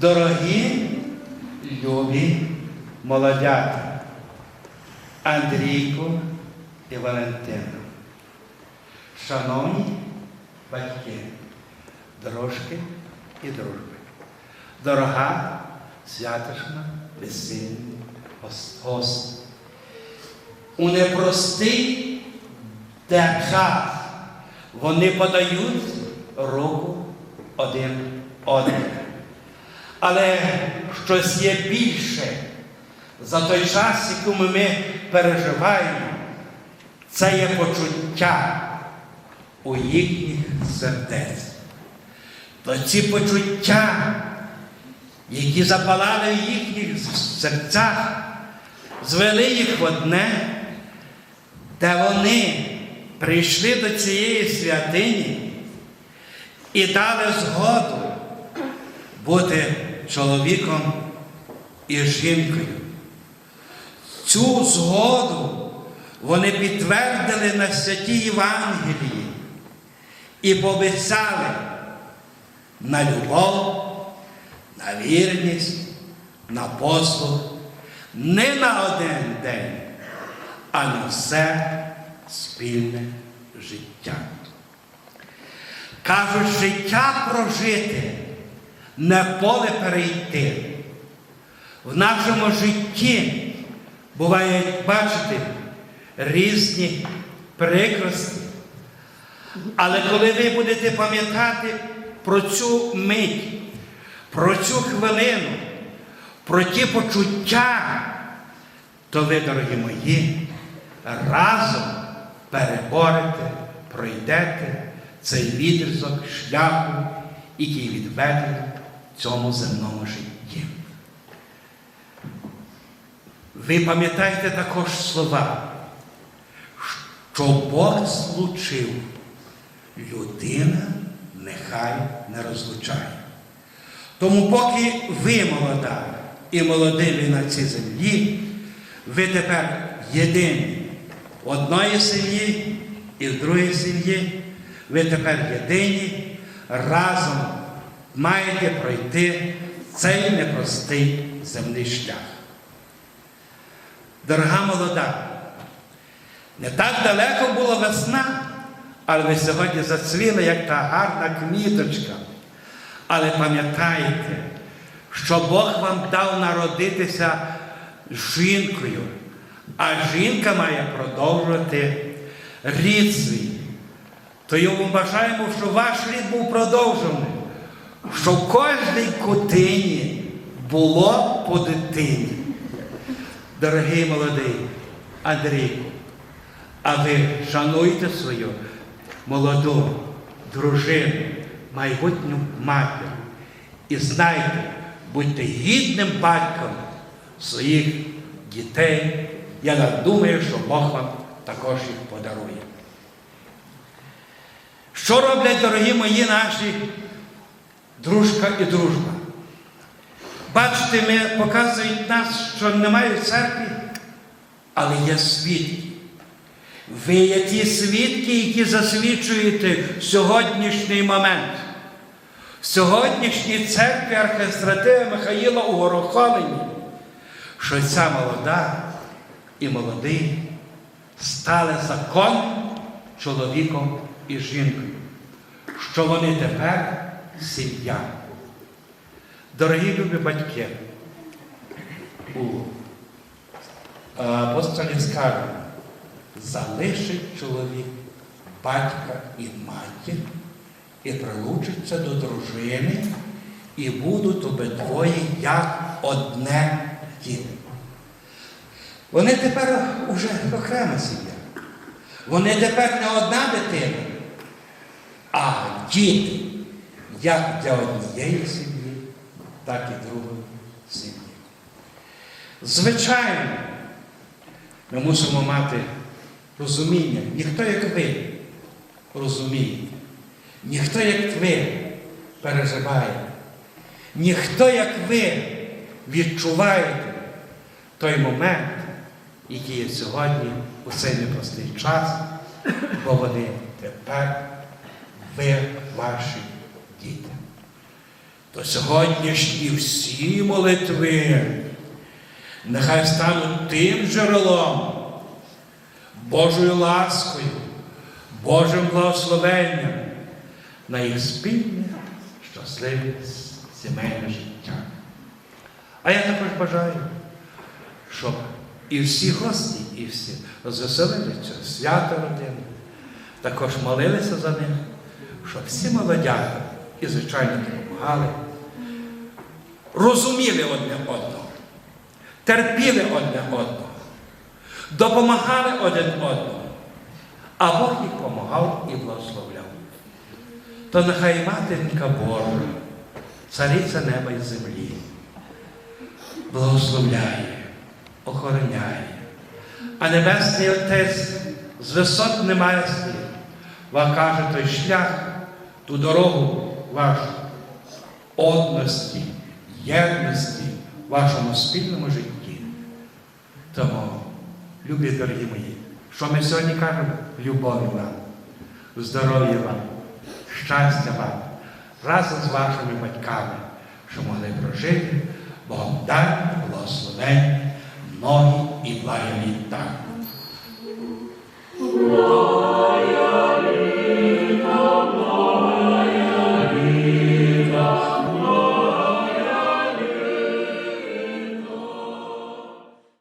Дорогі любі молодята, Андрійко і Валентина, шановні батьки, дружки і дружби, дорога святошна, весільний гость. У непростий час вони подають руку один одному. Але щось є більше за той час, який ми переживаємо, це є почуття у їхніх сердець. То ці почуття, які запалали в їхніх серцях, звели їх в одне, де вони прийшли до цієї святині і дали згоду бути чоловіком і жінкою. Цю згоду вони підтвердили на святій Євангелії і пообіцяли на любов, на вірність, на послуг не на один день, а на все спільне життя. Кажуть, життя прожити, не поле перейти. В нашому житті бувають, бачите, різні прикрості. Але коли ви будете пам'ятати про цю мить, про цю хвилину, про ті почуття, то ви, дорогі мої, разом переборете, пройдете цей відрізок шляху, який відведений цьому земному житті. Ви пам'ятаєте також слова, що Бог злучив, людина нехай не розлучає. Тому поки ви молода і молодий на цій землі, ви тепер єдині в одної сім'ї і в другій сім'ї, ви тепер єдині, разом маєте пройти цей непростий земний шлях. Дорога молода, не так далеко була весна, але ви сьогодні зацвіли, як та гарна квіточка. Але пам'ятайте, що Бог вам дав народитися жінкою, а жінка має продовжувати рід свій. То йому бажаємо, щоб ваш рід був продовжений, що в кожній кутині було по дитині. Дорогий молодий Андрійку, а ви шануйте свою молоду дружину, майбутню матір. І знайте, будьте гідним батьком своїх дітей. Я думаю, що Бог вам також їх подарує. Що роблять, дорогі мої наші дружка і дружба? Бачите, ми показують нас, що немає в церкві, але є свідки. Ви є ті свідки, які засвідчуєте сьогоднішній момент. В сьогоднішній церкві архистративи Михаїла у Горохолині, що ця молода і молодий стали законом чоловіком і жінкою, що вони тепер сім'я. Дорогі любі батьки, у апостолі сказано, залишить чоловік батька і матір і прилучиться до дружини, і будуть обидвоє як одне тіло. Вони тепер уже окрема сім'я. Вони тепер не одна дитина, а діти, як для однієї сім'ї, так і другої сім'ї. Звичайно, ми мусимо мати розуміння. Ніхто, як ви, розуміє. Ніхто, як ви, переживає. Ніхто, як ви, відчуваєте той момент, який є сьогодні у цей непростий час, бо вони тепер ви ваші діти. то сьогоднішні всі молитви нехай стануть тим джерелом, Божою ласкою, Божим благословенням на їх спільне, щасливе сімейне життя. А я також бажаю, щоб і всі гості, і всі розвеселилися, свято родини, також молилися за них, щоб всі молодята і, звичайно, допомагали, розуміли одне одного, терпіли одне одного, допомагали один одному, а Бог їх допомагав і благословляв. То нехай матінка Божа, цариця неба і землі, благословляє, охороняє. А Небесний Отець з висот слів, вам каже той шлях, ту дорогу вашої одності, єдності в вашому спільному житті. Тому, любі дорогі мої, що ми сьогодні кажемо? Любові вам, здоров'я вам, щастя вам, разом з вашими батьками, що могли прожити Богом дай благословень, ноги і благі літа.